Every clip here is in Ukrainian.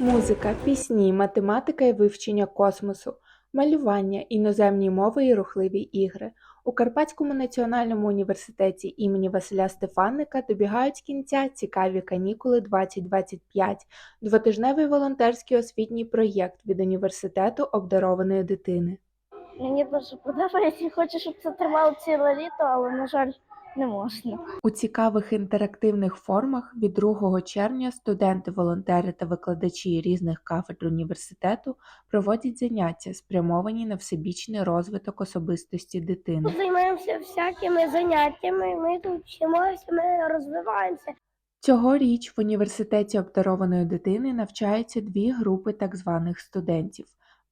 Музика, пісні, математика і вивчення космосу, малювання, іноземні мови і рухливі ігри. У Карпатському національному університеті імені Василя Стефаника добігають кінця цікаві канікули 2025 – двотижневий волонтерський освітній проєкт від університету обдарованої дитини. Мені дуже подобається. Хочу, щоб це тривало ціле літо, але, на жаль, не можна. У цікавих інтерактивних формах від 2 червня студенти, волонтери та викладачі різних кафедр університету проводять заняття, спрямовані на всебічний розвиток особистості дитини. Тут займаємося всякими заняттями, ми тут вчимося, ми розвиваємося. Цьогоріч в університеті обдарованої дитини навчаються дві групи так званих студентів: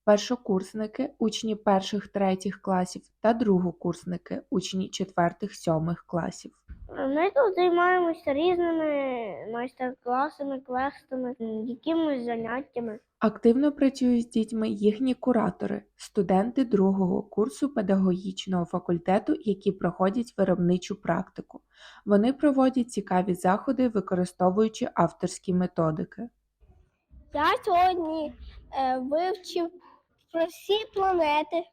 першокурсники, учні перших-третіх класів, та другокурсники, учні четвертих-сьомих класів. Ми тут займаємося різними майстер-класами, квестами, якимись заняттями. Активно працюють з дітьми їхні куратори, студенти другого курсу педагогічного факультету, які проходять виробничу практику. Вони проводять цікаві заходи, використовуючи авторські методики. Я сьогодні е, вивчив про всі планети,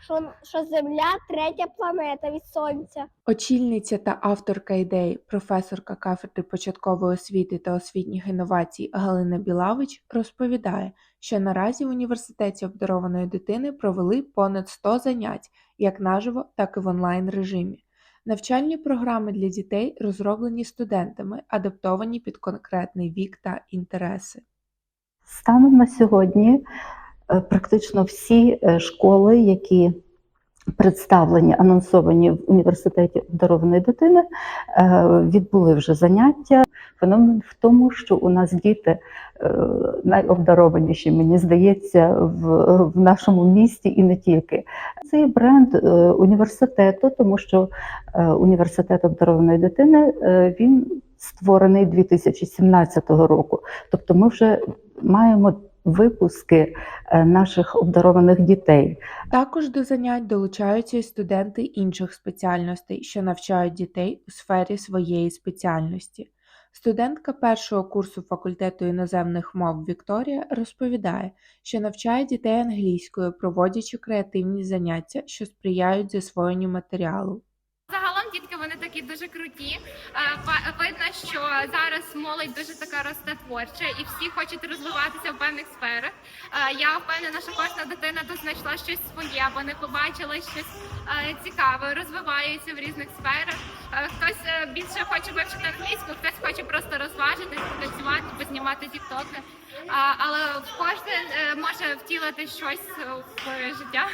що, що Земля третя планета від Сонця. Очільниця та авторка ідеї, професорка кафедри початкової освіти та освітніх інновацій Галина Білавич розповідає, що наразі в університеті обдарованої дитини провели понад 100 занять як наживо, так і в онлайн режимі. Навчальні програми для дітей розроблені студентами, адаптовані під конкретний вік та інтереси. Станом на сьогодні практично всі е, школи, які представлені, анонсовані в університеті обдарованої дитини, е, відбули вже заняття. Феномен в тому, що у нас діти е, найобдарованіші, мені здається, в, в нашому місті і не тільки. Це бренд е, університету, тому що е, університет обдарованої дитини е, він створений 2017 року. Тобто ми вже маємо випуски е, наших обдарованих дітей. Також до занять долучаються й студенти інших спеціальностей, що навчають дітей у сфері своєї спеціальності. Студентка першого курсу факультету іноземних мов Вікторія розповідає, що навчає дітей англійською, проводячи креативні заняття, що сприяють засвоєнню матеріалу. Загалом дітки вони такі дуже круті. Е, Видно, що зараз молодь дуже така росте творча і всі хочуть розвиватися в певних сферах. Е, Я впевнена, що кожна дитина тут знайшла щось своє, вони побачили щось е, цікаве, розвиваються в різних сферах. Хтось більше хоче вивчити англійську, хтось хоче просто розважитись, працювати, познімати тіктоки. Але кожен може втілити щось в життя.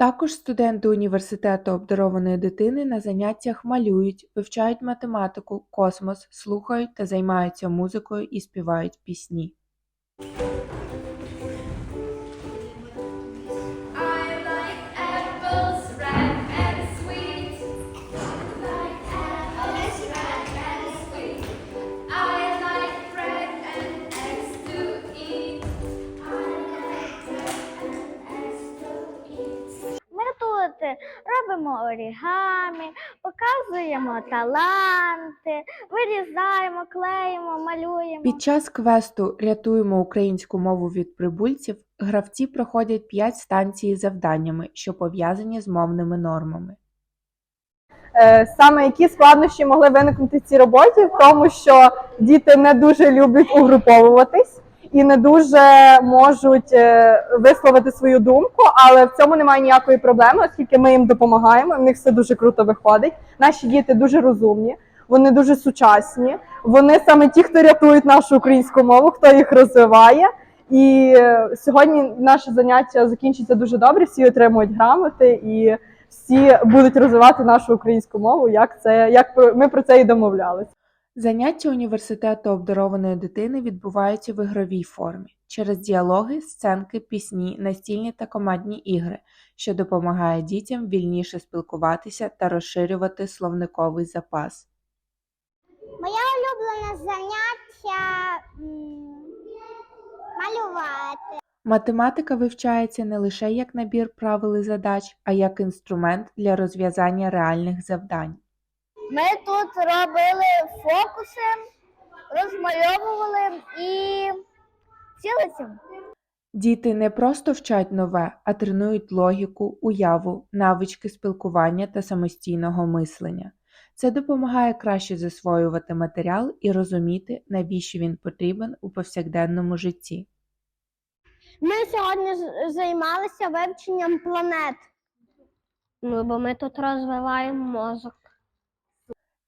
Також студенти університету обдарованої дитини на заняттях малюють, вивчають математику, космос, слухають та займаються музикою і співають пісні. Робимо орігамі, показуємо таланти, вирізаємо, клеїмо, малюємо. Під час квесту Рятуємо українську мову від прибульців гравці проходять 5 станцій з завданнями, що пов'язані з мовними нормами. Е, Саме які складнощі могли виникнути в цій роботі, в тому, що діти не дуже люблять угруповуватись і не дуже можуть е, висловити свою думку, але в цьому немає ніякої проблеми, оскільки ми їм допомагаємо. В них все дуже круто виходить. Наші діти дуже розумні, вони дуже сучасні. Вони саме ті, хто рятують нашу українську мову, хто їх розвиває. І е, сьогодні наше заняття закінчиться дуже добре. Всі отримують грамоти і всі будуть розвивати нашу українську мову, як це як ми про це і домовлялися. Заняття університету обдарованої дитини відбуваються в ігровій формі через діалоги, сценки, пісні, настільні та командні ігри, що допомагає дітям вільніше спілкуватися та розширювати словниковий запас. Моє улюблене заняття малювати. Математика вивчається не лише як набір правил і задач, а як інструмент для розв'язання реальних завдань. Ми тут робили фокуси, розмальовували і вулицям. Діти не просто вчать нове, а тренують логіку, уяву, навички спілкування та самостійного мислення. Це допомагає краще засвоювати матеріал і розуміти, навіщо він потрібен у повсякденному житті. Ми сьогодні займалися вивченням планет. Ну, бо ми тут розвиваємо мозок.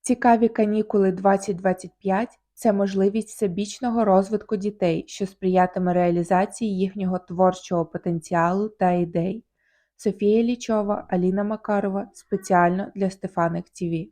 Цікаві канікули 2025 – це можливість всебічного розвитку дітей, що сприятиме реалізації їхнього творчого потенціалу та ідей. Софія Лічова, Аліна Макарова спеціально для Стефаник ТІВІ.